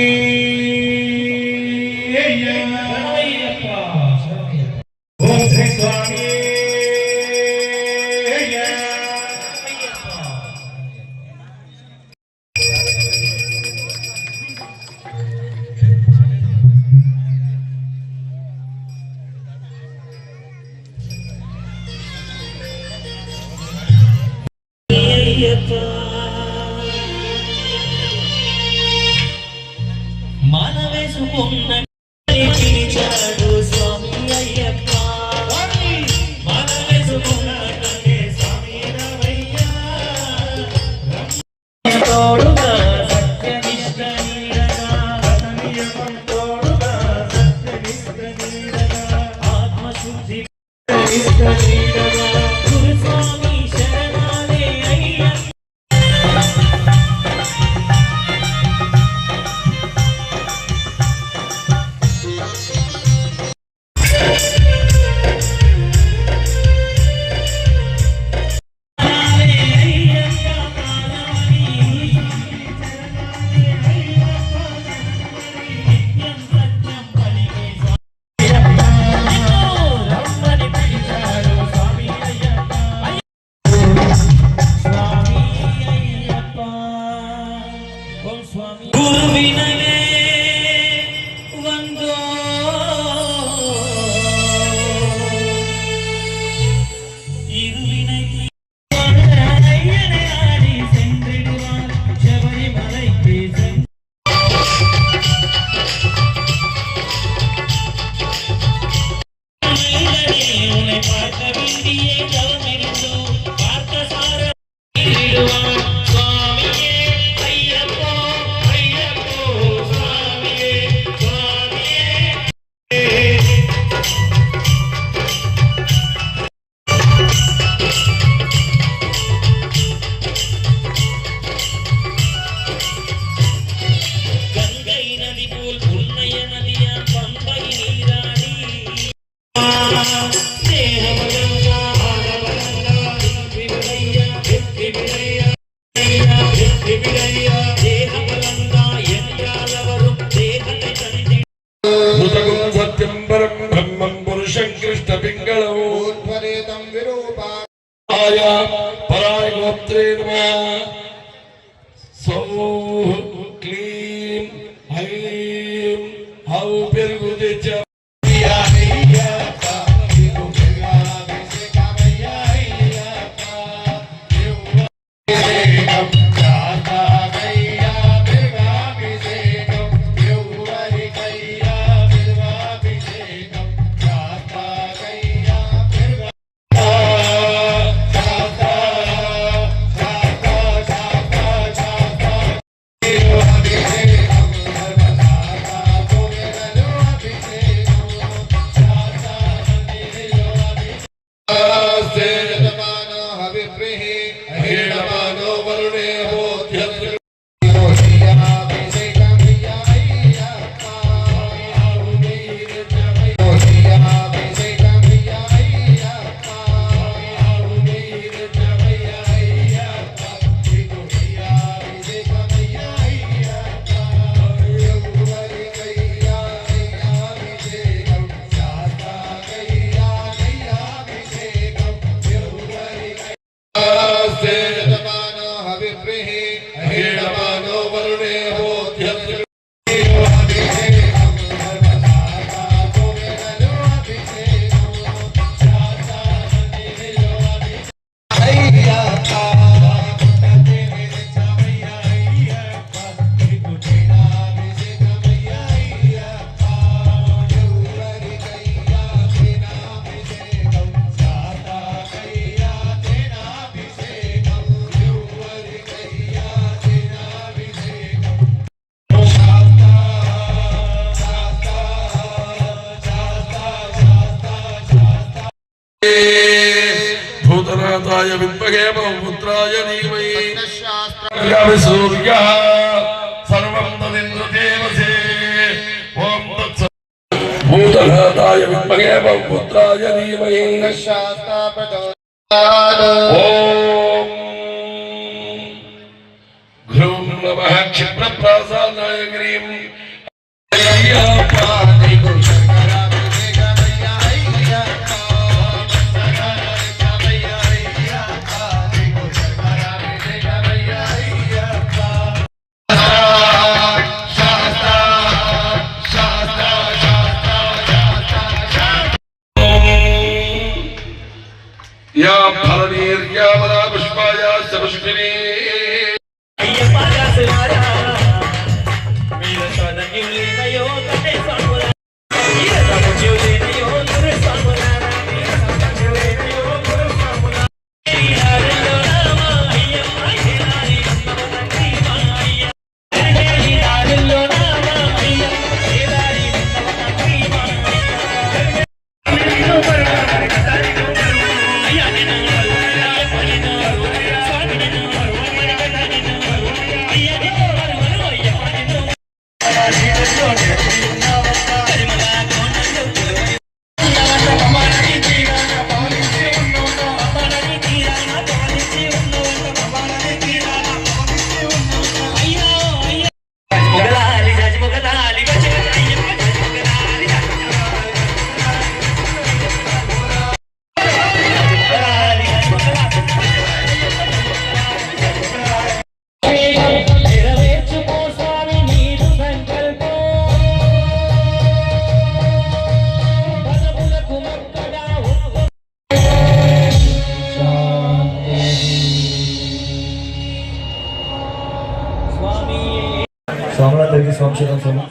Thank you. పెరుగు తెచ్చాం हे नमो वरुणे പുത്രായ വിദ്മഹേ പുത്രായ ധീമഹി സൂര്യ സർവം തദിന്ദ്രദേവസേ ഓം തത്സ ഭൂതഘാതായ വിദ്മഹേ പുത്രായ ധീമഹി ഓം ഘ്രൂം നമഃ ക്ഷിപ്രപ്രാസാദായ ഗ്രീം അയ്യാ പ്രാ స్వాములందరికీ స్వాంశం స్వామి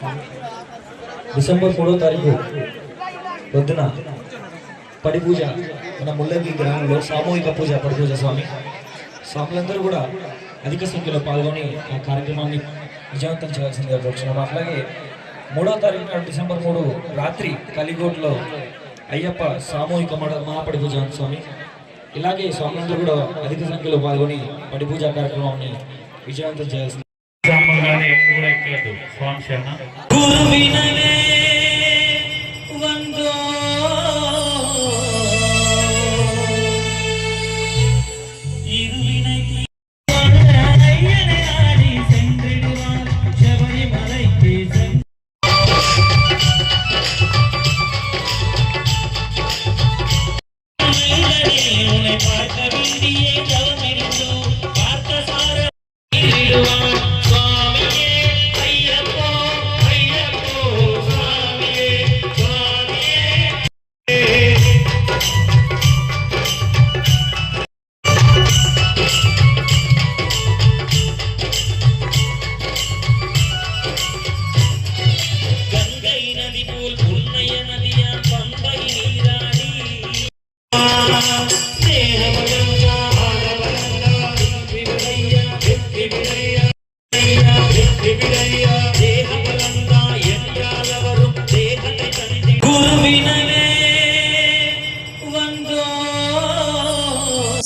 డిసెంబర్ మూడో తారీఖు పొద్దున పడి పూజ మన ముల్లంగి గ్రామంలో సామూహిక పూజ పడి పూజ స్వామి. స్వాములందరూ కూడా అధిక సంఖ్యలో పాల్గొని ఆ కార్యక్రమాన్ని విజయవంతం చేయాల్సిందిగా కోరుచున్నాము. అట్లాగే మూడో తారీఖున డిసెంబర్ మూడు రాత్రి కలిగోట్లో అయ్యప్ప సామూహిక మడ మహాపడి పూజ స్వామి. ఇలాగే స్వాములందరూ కూడా అధిక సంఖ్యలో పాల్గొని పడి పూజ కార్యక్రమాన్ని విజయవంతం చేయాల్సింది ఎక్కలేదు స్వామి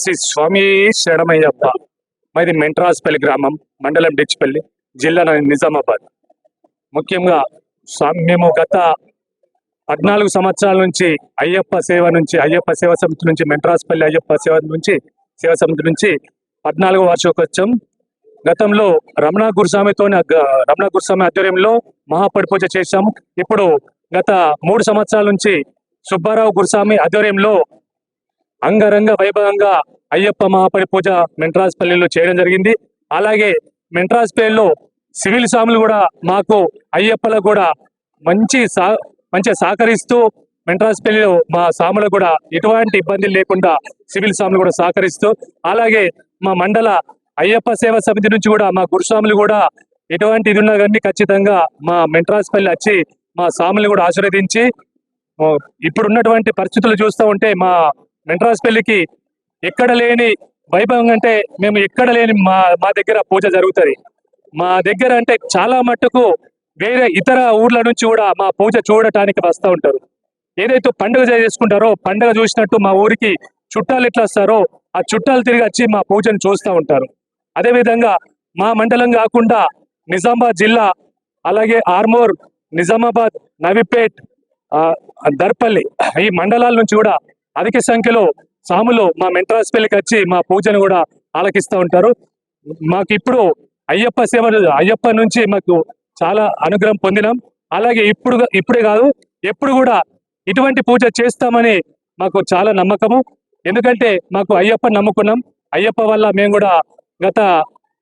శ్రీ స్వామి శరణమయ్యప్ప. మాది మెంట్రాస్పల్లి గ్రామం మండలం డిచ్పల్లి జిల్లా నిజామాబాద్. ముఖ్యంగా స్వామి మేము గత పద్నాలుగు సంవత్సరాల నుంచి అయ్యప్ప సేవ నుంచి అయ్యప్ప సేవా సమితి నుంచి మెంట్రాస్పల్లి అయ్యప్ప సేవ నుంచి సేవా సమితి నుంచి పద్నాలుగో వార్షికోత్సవం. గతంలో రమణ గురుస్వామితో రమణ గురుస్వామి ఆధ్వర్యంలో మహాపడి పూజ చేశాము. ఇప్పుడు గత మూడు సంవత్సరాల నుంచి సుబ్బారావు గురుస్వామి ఆధ్వర్యంలో అంగరంగ వైభవంగా అయ్యప్ప మహాపరి పూజ మెంట్రాజ్పల్లిలో చేయడం జరిగింది. అలాగే మెంట్రాజ్పల్లిలో సివిల్ స్వాములు కూడా మాకు అయ్యప్పలకు కూడా మంచి సా మంచిగా సహకరిస్తూ మెంట్రాజ్పల్లిలో మా స్వాములకు కూడా ఎటువంటి ఇబ్బంది లేకుండా సివిల్ స్వాములు కూడా సహకరిస్తూ అలాగే మా మండల అయ్యప్ప సేవ సమితి నుంచి కూడా మా గురుస్వాములు కూడా ఎటువంటి ఇది ఉన్నా కానీ ఖచ్చితంగా మా మెంట్రాజ్పల్లి వచ్చి మా స్వాములు కూడా ఆశీర్వదించి ఇప్పుడున్నటువంటి పరిస్థితులు చూస్తూ ఉంటే మా పెళ్ళికి ఎక్కడ లేని వైభవం అంటే మేము ఎక్కడ లేని మా మా దగ్గర పూజ జరుగుతుంది. మా దగ్గర అంటే చాలా మట్టుకు వేరే ఇతర ఊర్ల నుంచి కూడా మా పూజ చూడటానికి వస్తూ ఉంటారు. ఏదైతే పండుగ చేసుకుంటారో పండుగ చూసినట్టు మా ఊరికి చుట్టాలు ఎట్లా వస్తారో ఆ చుట్టాలు తిరిగి వచ్చి మా పూజను చూస్తూ ఉంటారు. అదేవిధంగా మా మండలం కాకుండా నిజామాబాద్ జిల్లా అలాగే ఆర్మూర్ నిజామాబాద్ నవిపేట్ దర్పల్లి ఈ మండలాల నుంచి కూడా అధిక సంఖ్యలో సాములు మా మెంట్రాస్ పెళ్ళికి వచ్చి మా పూజను కూడా ఆలకిస్తూ ఉంటారు. మాకు ఇప్పుడు అయ్యప్ప సేవ అయ్యప్ప నుంచి మాకు చాలా అనుగ్రహం పొందినాం. అలాగే ఇప్పుడు ఇప్పుడే కాదు ఎప్పుడు కూడా ఇటువంటి పూజ చేస్తామని మాకు చాలా నమ్మకము. ఎందుకంటే మాకు అయ్యప్ప నమ్ముకున్నాం. అయ్యప్ప వల్ల మేము కూడా గత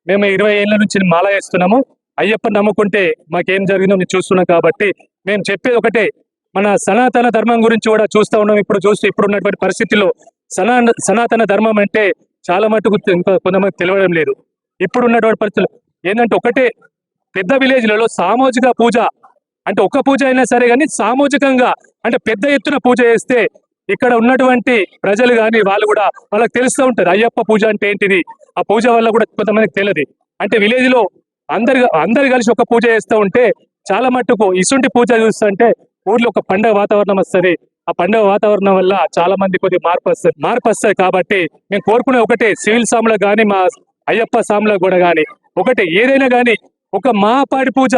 మేము ఇరవై ఏళ్ళ నుంచి మాల వేస్తున్నాము. అయ్యప్ప నమ్ముకుంటే మాకేం జరిగిందో మేము చూస్తున్నాం కాబట్టి మేము చెప్పేది ఒకటే. మన సనాతన ధర్మం గురించి కూడా చూస్తూ ఉన్నాం. ఇప్పుడు చూస్తూ ఇప్పుడు ఉన్నటువంటి పరిస్థితుల్లో సనా సనాతన ధర్మం అంటే చాలా మటుకు ఇంకా కొంతమంది తెలియడం లేదు. ఇప్పుడు ఉన్నటువంటి పరిస్థితులు ఏంటంటే ఒకటే పెద్ద విలేజ్లలో సామాజిక పూజ అంటే ఒక పూజ అయినా సరే కానీ సామాజికంగా అంటే పెద్ద ఎత్తున పూజ చేస్తే ఇక్కడ ఉన్నటువంటి ప్రజలు కానీ వాళ్ళు కూడా వాళ్ళకి తెలుస్తూ ఉంటారు అయ్యప్ప పూజ అంటే ఏంటిది? ఆ పూజ వల్ల కూడా కొంతమందికి తెలియదు అంటే విలేజ్లో అందరు అందరు కలిసి ఒక పూజ చేస్తూ ఉంటే చాలా మట్టుకు ఇసుంటి పూజ చూస్తుంటే ఊర్లో ఒక పండగ వాతావరణం వస్తుంది. ఆ పండగ వాతావరణం వల్ల చాలా మంది కొద్దిగా మార్పు వస్తుంది. మార్పు వస్తుంది కాబట్టి మేము కోరుకునే ఒకటే సివిల్ సాములకు కానీ మా అయ్యప్ప సాములకు కూడా కానీ ఒకటే ఏదైనా కానీ ఒక మహాపాడి పూజ.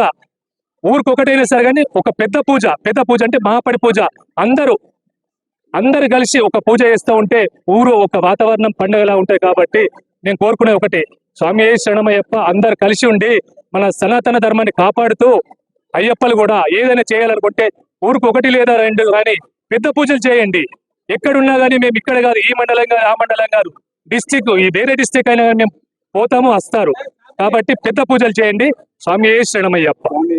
ఊరికి ఒకటైనా సరే కానీ ఒక పెద్ద పూజ. పెద్ద పూజ అంటే మహాపడి పూజ. అందరూ అందరు కలిసి ఒక పూజ చేస్తూ ఉంటే ఊరు ఒక వాతావరణం పండుగలా ఉంటాయి కాబట్టి నేను కోరుకునే ఒకటి. స్వామి శరణమయ్యప్ప అందరు కలిసి ఉండి మన సనాతన ధర్మాన్ని కాపాడుతూ అయ్యప్పలు కూడా ఏదైనా చేయాలనుకుంటే ఊరికి ఒకటి లేదా రెండు కానీ పెద్ద పూజలు చేయండి. ఎక్కడున్నా కానీ మేము ఇక్కడ కాదు ఈ మండలం కాదు ఆ మండలం కాదు. డిస్టిక్ ఈ వేరే డిస్టిక్ అయినా కానీ మేము పోతాము వస్తారు. కాబట్టి పెద్ద పూజలు చేయండి. స్వామి శరణమయ్యప్ప